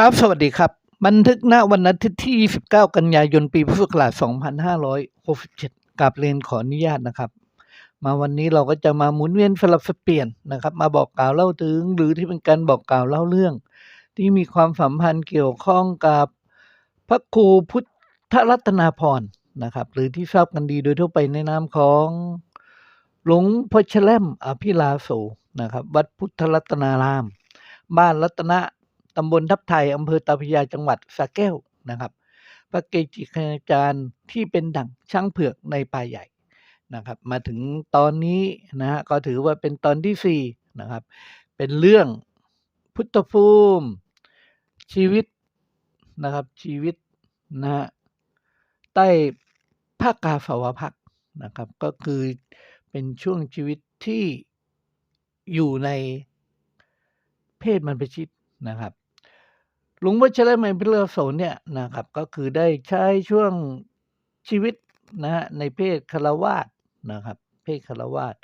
ครับ สวัสดีครับ บันทึกณวันอาทิตย์ที่ 29 กันยายน ปีพุทธศักราช 2567กับเรียนขออนุญาตนะครับ มาวันนี้เราก็จะมาหมุนเวียนสลับสเปลี่ยนนะครับ มาบอกกล่าวเล่าถึง หรือที่เป็นการบอกกล่าวเล่าเรื่อง ที่มีความสัมพันธ์เกี่ยวข้องกับพระครูพุทธรัตนาพรนะครับ หรือที่ทราบกันดีโดยทั่วไปในนามของหลวงพ่อชแลมอภิลาโสนะครับ วัดพุทธรัตนาราม บ้านรัตนะ ตำบลทับไทยอำเภอตาพยาจังหวัดสระแก้วนะครับ พระเกจิคณาจารย์ที่เป็นดั่งช้างเผือกในป่าใหญ่นะครับ มาถึงตอนนี้นะฮะก็ถือว่าเป็นตอนที่สี่นะครับ เป็นเรื่องพุทธภูมิชีวิตนะครับชีวิตนะฮะใต้ภาคกาสาวพักนะครับ ก็คือเป็นช่วงชีวิตที่อยู่ในเพศมันประชิตนะครับ หลวงพ่อชลัยมัยพิเลโสเนี่ยนะครับก็คือได้ใช้ช่วงชีวิตนะฮะในเพศคารวาสนะครับ เพศคารวาส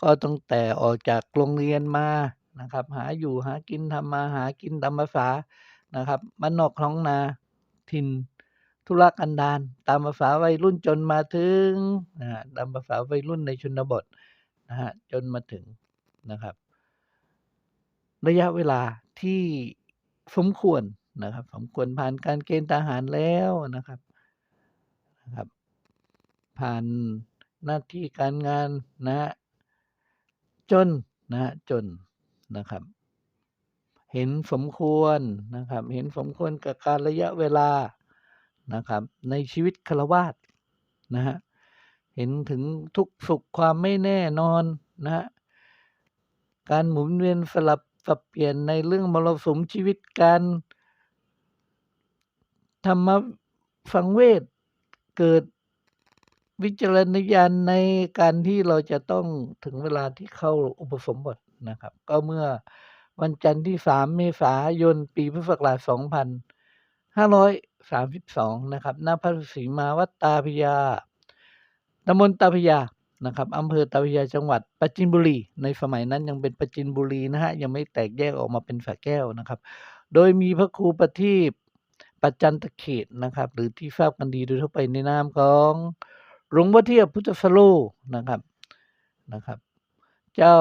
ก็ตั้งแต่ออกจากโรงเรียนมานะครับ หาอยู่หากินทำมาหากินตามภาษานะครับบ้านนอกคลองนาถิ่นธุรกันดารตามภาษาวัยรุ่นจนมาถึงนะฮะตามภาษาวัยรุ่นในชนบทนะฮะจนมาถึงนะครับ ระยะเวลาที่สมควร นะครับสมควรผ่านการเกณฑ์ทหารแล้วนะครับนะครับ ผ่านหน้าที่การงานนะฮะจนนะฮะจนนะครับ เห็นสมควรนะครับ เห็นสมควรกับการระยะเวลานะครับ ในชีวิตคารวาสนะฮะเห็นถึงทุกข์สุขความไม่แน่นอนนะฮะการหมุนเวียนสลับสับเปลี่ยนในเรื่องมรสุมชีวิตการ ธรรมสังเวชเกิดวิจารณญาณในการที่เราจะต้องถึงเวลาที่เข้าอุปสมบทนะครับ ก็เมื่อวันจันทร์ที่ 3 เมษายน ปีพุทธศักราช 2532 นะครับ ณ พระศรีมาวัดตาพยาตำบลตาพยา นะครับอำเภอตาพยา จังหวัดปราจีนบุรี ในสมัยนั้นยังเป็นปราจีนบุรีนะฮะ ยังไม่แตกแยกออกมาเป็นสระแก้วนะครับ โดยมีพระครูประทีป ปัจจันตเขตนะครับ หรือที่ทราบกันดีโดยทั่วไปในนามของหลวงพ่อเทียบพุทธสโลนะครับนะครับ เจ้า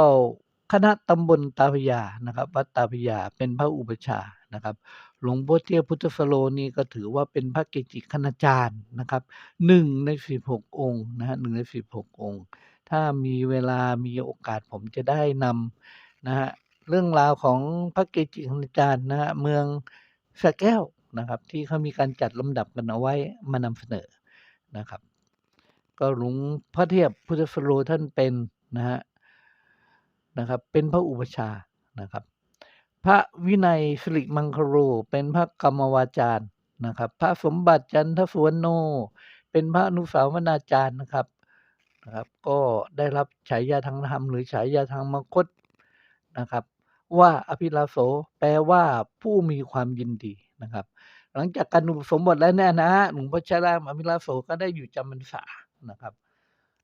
คณะตำบลตาพยานะครับ วัดตาพยาเป็นพระอุปชานะครับ หลวงพ่อเทียบพุทธสโลนี่ก็ถือว่าเป็นพระเกจิคณาจารย์นะครับหนึ่งในสิบหกองค์นะฮะหนึ่งในสิบหกองค์ ถ้ามีเวลามีโอกาสผมจะได้นำนะฮะเรื่องราวของพระเกจิคณาจารย์นะฮะเมืองสะแก้ว นะครับ ที่เขามีการจัดลำดับกันเอาไว้มานำเสนอนะครับ ก็หลวงพ่อเทียบพุทธสโลท่านเป็นนะฮะนะครับเป็นพระอุปชานะครับ พระวินัยสิริมังคโรเป็นพระกรรมวาจารย์นะครับ พระสมบัติจันทสวนโน เป็นพระอนุสาวนาจารย์นะครับนะครับ ก็ได้รับฉายาทางธรรมหรือฉายาทางมคตนะครับ ว่าอภิลาโสแปลว่าผู้มีความยินดี นะครับ หลังจากการอุปสมบทแล้วเนี่ยนะหลวงพ่อชรามอภิลาโสก็ได้อยู่จำพรรษานะครับ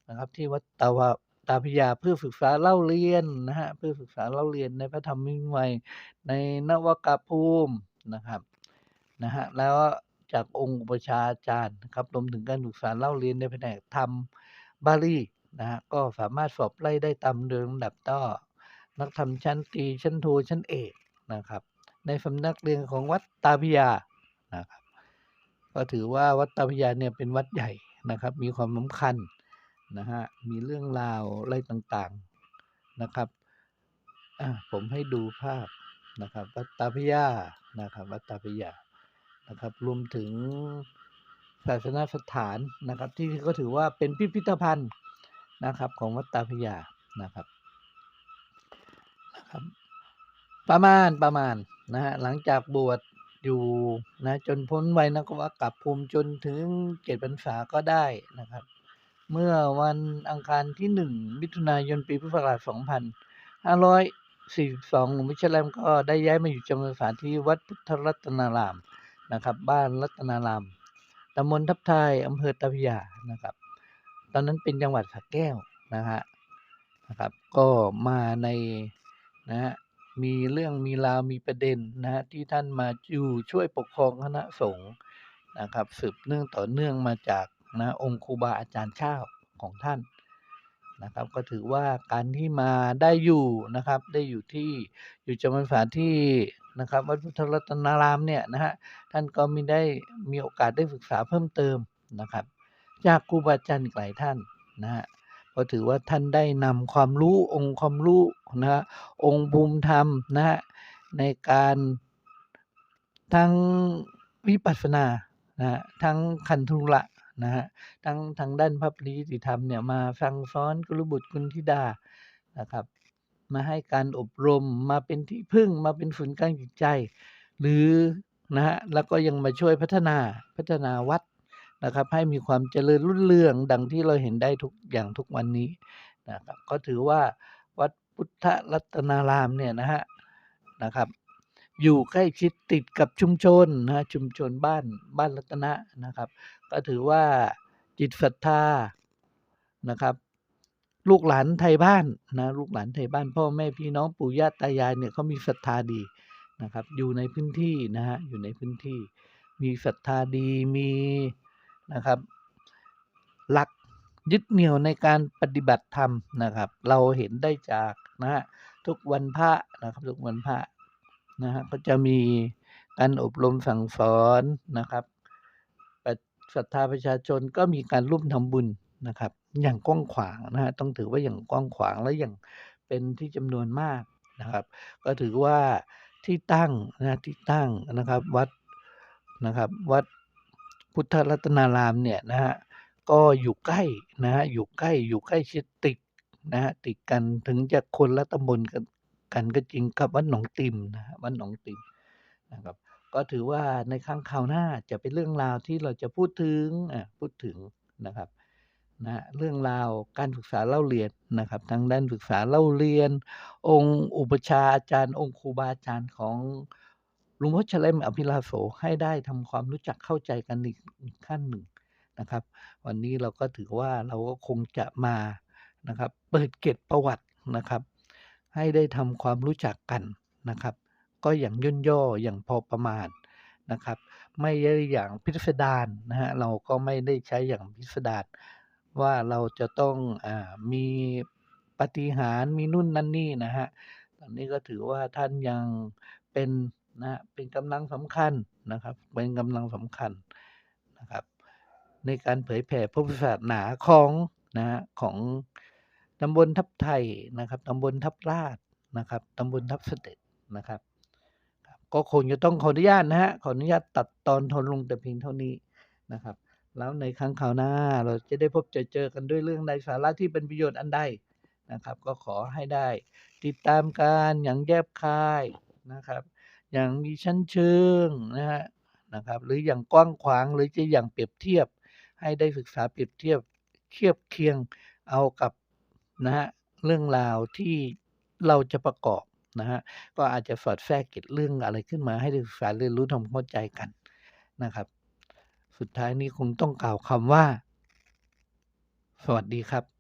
นะครับ ที่วัดตาวาตาพยาเพื่อศึกษาเล่าเรียนนะฮะเพื่อศึกษาเล่าเรียนในพระธรรมวินัยในนวกาภูมินะครับนะฮะแล้วจากองค์อุปชาอาจารย์นะครับรวมถึงการศึกษาเล่าเรียนในแผนกธรรมบาลีนะฮะก็สามารถสอบไล่ได้ตามโดยลำดับต่อนักธรรมชั้นตีชั้นโทชั้นเอกนะครับ ในสำนักเรียนของวัดตาพยานะครับก็ถือว่าวัดตาพยาเนี่ยเป็นวัดใหญ่นะครับ มีความสำคัญนะฮะมีเรื่องราวอะไรต่างๆนะครับผมให้ดูภาพนะครับวัดตาพยานะครับวัดตาพยานะครับรวมถึงศาสนสถานนะครับ ที่ก็ถือว่าเป็นพิพิธภัณฑ์นะครับของวัดตาพยานะครับ ประมาณประมาณนะฮะหลังจากบวชอยู่นะจนพ้นวัยนักวักลับภูมิจนถึงเจ็ดพรรษาก็ได้นะครับ เมื่อวันอังคารที่หนึ่งมิถุนายนปีพุทธศักราชสองพันห้าร้อยสี่สิบสองหลวงพิชแลมก็ได้ย้ายมาอยู่จำพรรษาที่วัดพุทธรัตนารามนะครับ บ้านรัตนารามตำบลทับไทยอำเภอตาพยานะครับ ตอนนั้นเป็นจังหวัดสระแก้วนะฮะนะครับ ก็มาในนะฮะ มีเรื่องมีราวมีประเด็นนะฮะที่ท่านมาอยู่ช่วยปกครองคณะสงฆ์นะครับสืบเนื่องต่อเนื่องมาจากนะองค์ครูบาอาจารย์เจ้าของท่านนะครับก็ถือว่าการที่มาได้อยู่นะครับได้อยู่ที่อยู่จำพรรษาที่นะครับวัดพุทธรัตนารามเนี่ยนะฮะท่านก็มีได้มีโอกาสได้ศึกษาเพิ่มเติมนะครับ จากครูบาอาจารย์หลายท่านนะฮะ ก็ถือว่าท่านได้นำความรู้องค์ความรู้นะฮะองค์ภูมิธรรมนะฮะในการทั้งวิปัสสนานะฮะทั้งคันธุระนะฮะทั้งทางด้านพระปริยติธรรมเนี่ยมาสั่งสอนกุลบุตรกุลธิดานะครับมาให้การอบรมมาเป็นที่พึ่งมาเป็นศูนย์กลางจิตใจ หรือนะฮะแล้วก็ยังมาช่วยพัฒนาพัฒนาวัด นะครับ ให้มีความเจริญรุ่งเรืองดังที่เราเห็นได้ทุกอย่างทุกวันนี้นะครับก็ถือว่าวัดพุทธรัตนารามเนี่ยนะฮะนะครับ อยู่ใกล้ชิดติดกับชุมชนนะฮะชุมชนบ้านบ้านรัตนะนะครับ ก็ถือว่าจิตศรัทธานะครับ ลูกหลานไทยบ้านนะลูกหลานไทยบ้านพ่อแม่พี่น้องปู่ย่าตายายเนี่ยเขามีศรัทธาดีนะครับ อยู่ในพื้นที่นะฮะอยู่ในพื้นที่ มีศรัทธาดีมี นะครับ หลักยึดเหนี่ยวในการปฏิบัติธรรมนะครับ เราเห็นได้จากนะฮะทุกวันพระนะครับทุกวันพระนะฮะก็จะมีการอบรมสั่งสอนนะครับศรัทธาประชาชนก็มีการร่วมทำบุญนะครับ อย่างกว้างขวางนะฮะต้องถือว่าอย่างกว้างขวางและอย่างเป็นที่จำนวนมากนะครับ ก็ถือว่าที่ตั้งนะที่ตั้งนะครับวัดนะครับ วัด พุทธรัตนารามเนี่ยนะฮะก็อยู่ใกล้นะฮะอยู่ใกล้อยู่ใกล้ชิดติดนะฮะติดกันถึงจะคนละตำบลกันกันก็จริงกับวัดหนองติมนะฮะวัดหนองติมนะครับก็ถือว่าในครั้งคราวหน้าจะเป็นเรื่องราวที่เราจะพูดถึงอ่าพูดถึงนะครับนะเรื่องราวการศึกษาเล่าเรียนนะครับทางด้านศึกษาเล่าเรียน องค์อุปชาอาจารย์ องค์ครูบาอาจารย์ของ หลวงพ่อเฉลิมอภิลาโสให้ได้ทำความรู้จักเข้าใจกันอีกขั้นหนึ่งนะครับ วันนี้เราก็ถือว่าเราก็คงจะมานะครับ เปิดเกตประวัตินะครับ ให้ได้ทำความรู้จักกันนะครับ ก็อย่างย่นย่ออย่างพอประมาณนะครับ ไม่ได้อย่างพิสดารนะฮะเราก็ไม่ได้ใช้อย่างพิสดารว่าเราจะต้องอมีปฏิหารมีนู่นนั่นนี่นะฮะตอนนี้ก็ถือว่าท่านยังเป็น นะเป็นกำลังสำคัญนะครับ เป็นกำลังสำคัญนะครับ ในการเผยแผ่พระพุทธศาสนาของนะฮะของตำบลทับไทยนะครับตำบลทับลาดนะครับตำบลทับเสด็จนะครับ ก็คงจะต้องขออนุญาตนะฮะขออนุญาตตัดตอนทนลงแต่เพียงเท่านี้นะครับ แล้วในครั้งคราวหน้าเราจะได้พบเจอเจอกันด้วยเรื่องใดสาระที่เป็นประโยชน์อันใดนะครับ ก็ขอให้ได้ ติดตามการอย่างแยบคายนะครับ อย่างมีชั้นเชิงนะฮะนะครับหรืออย่างกว้างขวางหรือจะอย่างเปรียบเทียบ ให้ได้ศึกษาเปรียบเทียบเทียบเคียงเอากับนะฮะเรื่องราวที่เราจะประกอบนะฮะก็อาจจะสอดแทรกเก็บเรื่องอะไรขึ้นมาให้ได้ศึกษาเรียนรู้ทำเข้าใจกันนะครับ สุดท้ายนี้คงต้องกล่าวคำว่า สวัสดีครับ